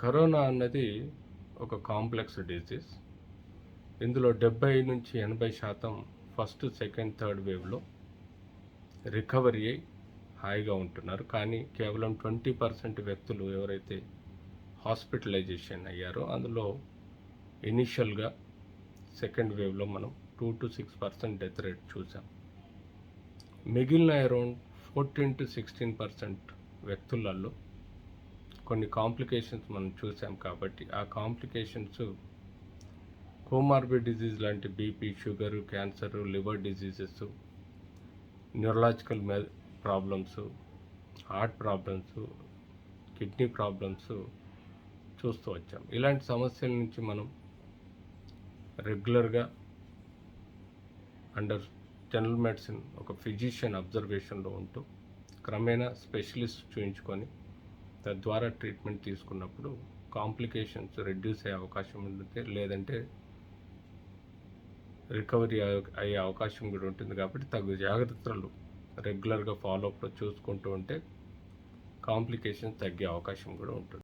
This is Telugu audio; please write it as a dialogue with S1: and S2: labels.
S1: కరోనా అన్నది ఒక కాంప్లెక్స్ డిసీజ్. ఇందులో డెబ్బై నుంచి ఎనభై శాతం ఫస్ట్ సెకండ్ థర్డ్ వేవ్లో రికవరీ అయి హాయిగా ఉంటున్నారు. కానీ కేవలం ట్వంటీ పర్సెంట్ వ్యక్తులు ఎవరైతే హాస్పిటలైజేషన్ అయ్యారో అందులో ఇనిషియల్గా సెకండ్ వేవ్లో మనం two to six percent death rate చూసాం. మిగిలిన around fourteen to sixteen percent వ్యక్తులలో కొన్ని కాంప్లికేషన్స్ మనం చూసాం కాబట్టి ఆ కాంప్లికేషన్స్ కోమార్బిడ్ డిజీజ్ లాంటి BP sugar cancer liver diseases neurological మె problems heart problems kidney problems చూస్తూ వచ్చాం. ఇలాంటి సమస్యల నుంచి మనం రెగ్యులర్గా అండర్ జనరల్ మెడిసిన్ ఒక ఫిజిషియన్ అబ్జర్వేషన్లో ఉంటూ క్రమేణా స్పెషలిస్ట్ చూయించుకొని తద్వారా ట్రీట్మెంట్ తీసుకున్నప్పుడు కాంప్లికేషన్స్ రెడ్యూస్ అయ్యే అవకాశం ఉంటుంది లేదంటే రికవరీ అయ్యే అవకాశం కూడా ఉంటుంది కాబట్టి తగు జాగ్రత్తలు రెగ్యులర్గా ఫాలోఅప్లో చూసుకుంటూ ఉంటే కాంప్లికేషన్స్ తగ్గే అవకాశం కూడా ఉంటుంది.